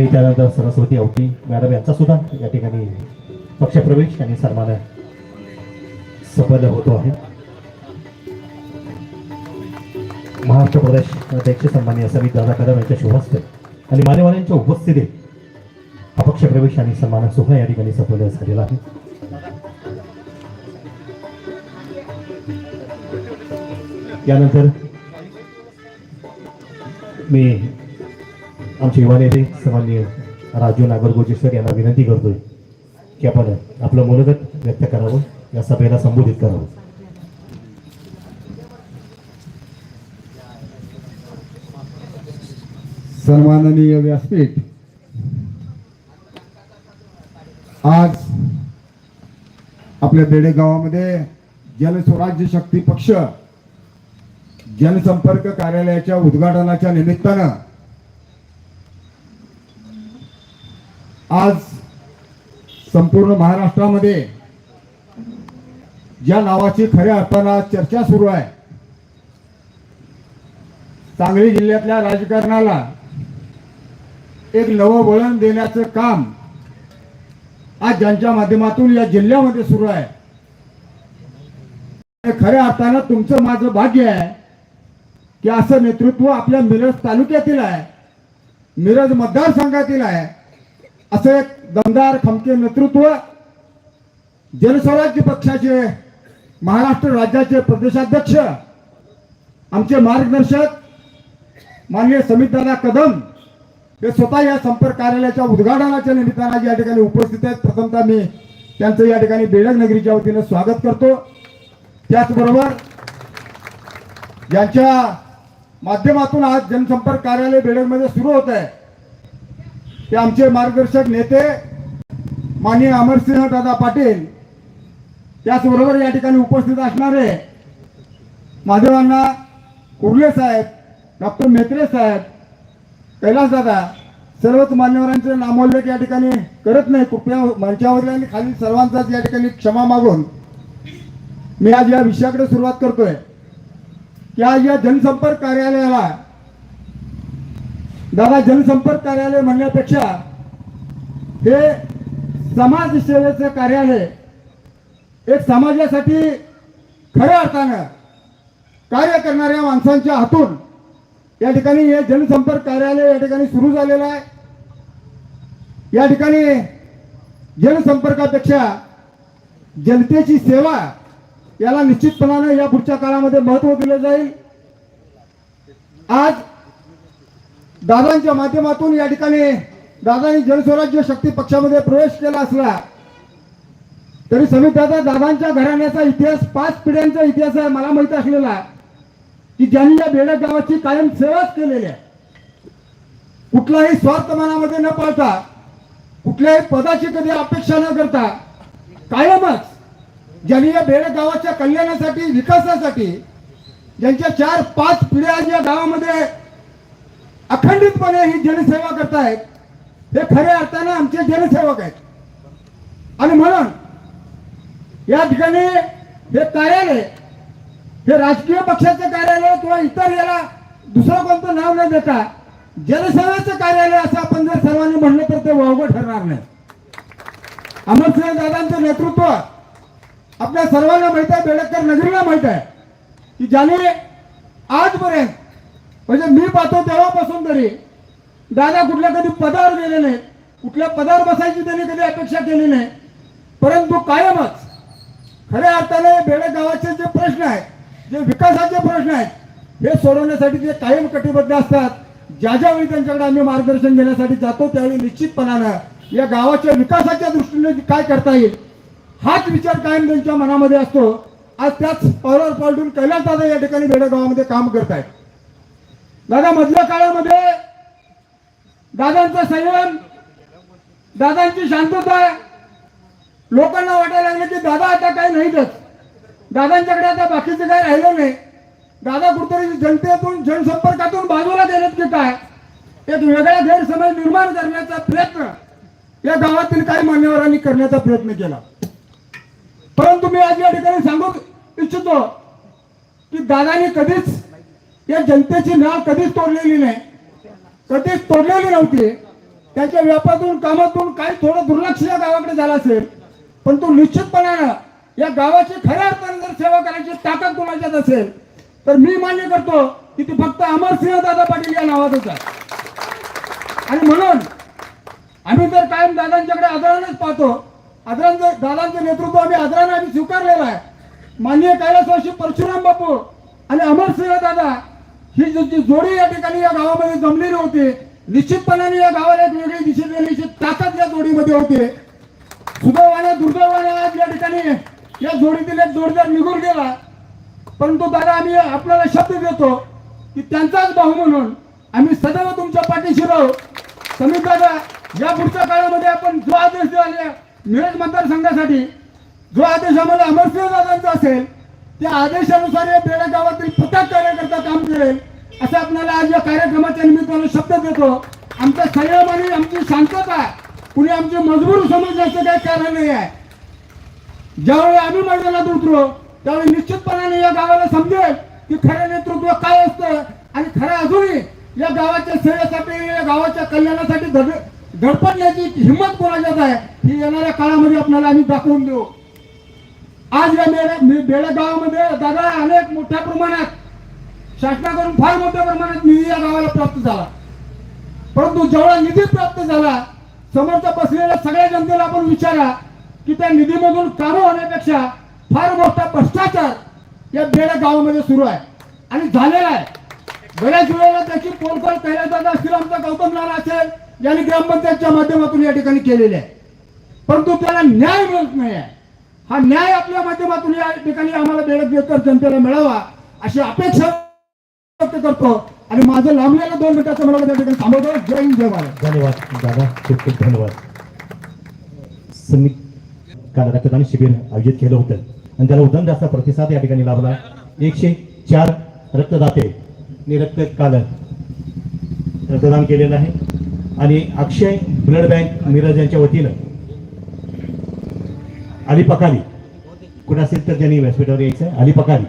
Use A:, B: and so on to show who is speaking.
A: आणि त्यानंतर सरस्वती अवटी मॅडम यांचा सुद्धा या ठिकाणी पक्षप्रवेश आणि सन्मान सफल होतो आहे. महाराष्ट्र प्रदेश अध्यक्ष सन्मान्य समित दादा कदम यांच्या शुभहस्ते आणि मान्यवरांच्या उपस्थितीत हा पक्षप्रवेश आणि सन्मान सोहळा या ठिकाणी सफल झालेला आहे. यानंतर मी आमचे युवा नेते सन्माननीय राजू नागरगोजी सर यांना विनंती करतोय की आपण आपलं मनोगत व्यक्त करावं. या सभेला संबोधित करावं.
B: सन्माननीय व्यासपीठ आज आपल्या बेडे गावामध्ये जनस्वराज्य शक्ती पक्ष जनसंपर्क कार्यालयाच्या उद्घाटनाच्या निमित्तानं आज संपूर्ण महाराष्ट्रामध्ये ज्या नावाची खऱ्या अर्थानं चर्चा सुरू आहे सांगली जिल्ह्यातल्या राजकारणाला एक नवं वळण देण्याचं काम आज ज्यांच्या माध्यमातून या जिल्ह्यामध्ये सुरू आहे खऱ्या अर्थानं तुमचं माझं भाग्य आहे की असं नेतृत्व आपल्या मिरज तालुक्यातील आहे मिरज मतदारसंघातील आहे. असं एक दमदार खमके नेतृत्व जनस्वराज्य पक्षाचे महाराष्ट्र राज्याचे प्रदेशाध्यक्ष आमचे मार्गदर्शक माननीय समितदादा कदम हे स्वतः या संपर्क कार्यालयाच्या उद्घाटनाच्या निमित्तानं या ठिकाणी उपस्थित आहेत. प्रथमतः मी त्यांचं या ठिकाणी बेडक नगरीच्या वतीनं स्वागत करतो. त्याचबरोबर यांच्या माध्यमातून आज जनसंपर्क कार्यालय बेडकमध्ये सुरू होत आहे. ते आमचे मार्गदर्शक नेते माननीय अमरसिंह दादा पाटील त्याचबरोबर या ठिकाणी उपस्थित असणारे महादेवांना कुर्ले साहेब डॉक्टर मेत्रे साहेब कैलास दादा सर्वच मान्यवरांचे नामोल्लेख या ठिकाणी करत नाही. कृपया मंचावरील आणि खालील सर्वांचाच या ठिकाणी क्षमा मागून मी आज या विषयाकडे सुरुवात करतोय. की आज या जनसंपर्क कार्यालयाला दादा जनसंपर्क कार्यालय म्हणण्यापेक्षा हे समाजसेवेचं कार्यालय एक समाजासाठी खऱ्या अर्थानं कार्य करणाऱ्या माणसांच्या हातून या ठिकाणी हे जनसंपर्क कार्यालय या ठिकाणी सुरू झालेलं आहे. या ठिकाणी जनसंपर्कापेक्षा जनतेची सेवा याला निश्चितपणाने या पुढच्या काळामध्ये महत्त्व दिलं जाईल. आज दादांच्या माध्यमातून या ठिकाणी दादांनी जनस्वराज्य शक्ती पक्षामध्ये प्रवेश केला असला तरी समित दादा दादांच्या घराण्याचा इतिहास पाच पिढ्यांचा इतिहास आहे मला माहीत असलेला की ज्यांनी या बेडक गावाची कायम सेवाच केलेली आहे. कुठलाही स्वार्थ मनामध्ये न पाळता कुठल्याही पदाची कधी अपेक्षा न करता कायमच ज्यांनी या बेडक गावाच्या कल्याणासाठी विकासासाठी ज्यांच्या चार पाच पिढ्या आज या गावामध्ये अखंडितपणे ही जनसेवा करतायत. हे खऱ्या अर्थानं आमचे जनसेवक आहेत. आणि म्हणून या ठिकाणी हे कार्यालय हे राजकीय पक्षाचं कार्यालय किंवा इतर याला दुसरं कोणतं नाव न देता जनसेवेचं कार्यालय असं आपण जर सर्वांनी म्हणलं तर ते वावगं ठरणार नाही. अमरसिंह दादांचं नेतृत्व आपल्या सर्वांना माहीत आहे बेडकर नगरीला माहीत आहे की ज्याने आजपर्यंत म्हणजे मी पाहतो तेव्हापासून तरी दादा कुठल्या कधी पदावर गेले नाही कुठल्या पदावर बसायची त्यांनी कधी अपेक्षा केली नाही. परंतु कायमच खऱ्या अर्थाने बेडक गावाचे जे प्रश्न आहेत जे विकासाचे प्रश्न आहेत हे सोडवण्यासाठी ते कायम कटिबद्ध असतात ज्या ज्यावेळी त्यांच्याकडे आम्ही मार्गदर्शन घेण्यासाठी जातो त्यावेळी निश्चितपणानं या गावाच्या विकासाच्या दृष्टीने काय करता येईल हाच विचार कायम त्यांच्या मनामध्ये असतो. आज त्याच पावलावर पालटून कैलास दादा या ठिकाणी बेडक गावामध्ये काम करत आहेत दादा मधल्या काळामध्ये दादांचा संयम दादांची शांतता लोकांना वाटायला लागलं की दादा आता काही नाहीतच. दादांच्याकडे आता बाकीचं काही राहिलं नाही. दादा कुठतरी जनतेतून जनसंपर्कातून बाजूला गेलेत की काय? एक वेगळा गैरसमज निर्माण करण्याचा प्रयत्न या गावातील काही मान्यवरांनी करण्याचा प्रयत्न केला. परंतु मी आज या ठिकाणी सांगू इच्छितो की दादानी कधीच या जनतेची नाळ कधीच तोडलेली नाही. कधीच तोडलेली नव्हती. त्याच्या व्यापातून कामातून काही थोडं दुर्लक्ष या गावाकडे झालं असेल. पण तो निश्चितपणानं या गावाची खऱ्या अर्थाने जर सेवा करायची ताकद कोणाच्यात असेल तर मी मान्य करतो की ती फक्त अमरसिंह दादा पाटील या नावातच आहे. आणि म्हणून आम्ही तर कायम दादांच्याकडे आदरानेच पाहतो आदरांचं दादांचं नेतृत्व आम्ही आदराने आम्ही स्वीकारलेलं आहे. माननीय कैलासवासी परशुराम बापू आणि अमरसिंह दादा ही जी जोडी या ठिकाणी या गावामध्ये जमलेली होते. निश्चितपणाने या गावाला एक वेगळी दिशा देण्याची ताकद या जोडीमध्ये होते. सुदैवाने दुर्दैवाने आज या ठिकाणी या जोडीतील एक जोडीदार निघून गेला. परंतु दादा आम्ही आपल्याला शब्द देतो की त्यांचाच भाऊ म्हणून आम्ही सदैव तुमच्या पाठीशी राहू. समीर दादा या पुढच्या काळामध्ये आपण जो आदेश द्याल मिरज मतदारसंघासाठी जो आदेश आम्हाला अमरसिंह दादांचा असेल त्या आदेशानुसार या बेडा गावातील प्रत्येक कार्यकर्ता काम करेल. असं आपल्याला आज या कार्यक्रमाच्या निमित्तानं शब्द देतो. आमचा संयम आणि आमची शांतता कुणी आमची मजबूर समजण्याचं काही कारण नाही आहे. ज्यावेळी आम्ही मैदानात उतरू त्यावेळी निश्चितपणाने या गावाला समजेल की खरं नेतृत्व काय असतं आणि खरं अजूनही या गावाच्या सेवेसाठी या गावाच्या कल्याणासाठी धड धडपडण्याची हिंमत कोणाच्यात आहे ही येणाऱ्या काळामध्ये आपल्याला आम्ही दाखवून देऊ. आज या बेड्या बेड्या गावामध्ये दादा अनेक मोठ्या प्रमाणात शासनाकडून फार मोठ्या प्रमाणात निधी या गावाला प्राप्त झाला. परंतु जेवढा निधी प्राप्त झाला समोरच्या बसलेल्या सगळ्या जनतेला आपण विचारा की त्या निधीमधून कामं होण्यापेक्षा फार मोठा भ्रष्टाचार या बेड्या गावामध्ये सुरू आहे. आणि झालेला आहे. बऱ्याच वेळेला त्याची पोलकर कैलासदादा असतील आमचा गौतम नाना असेल यांनी ग्रामपंचायतच्या माध्यमातून या ठिकाणी केलेले आहे. परंतु त्याला न्याय मिळत नाही आहे. हा न्याय आपल्या माध्यमातून या ठिकाणी आम्हाला बेडक जनतेला मिळावा अशी अपेक्षा करतो. आणि माझं लांबलेलं दोन मिनिटाचं मला त्या ठिकाणी थांबवतो. जय हिंद जय महाराज
A: धन्यवाद दादा. खूप खूप धन्यवाद. समित काल रक्तदान शिबिर आयोजित केलं होतं. आणि त्याला उदम जास्त प्रतिसाद या ठिकाणी लाभला. एकशे चार रक्तदाते नि रक्त काल रक्तदान केलेलं आहे. आणि अक्षय ब्लड बँक मिरज यांच्या वतीनं अली पकाली कुठं असेल तर त्यांनी व्यासपीठावर यायचं. आहे अली पकाली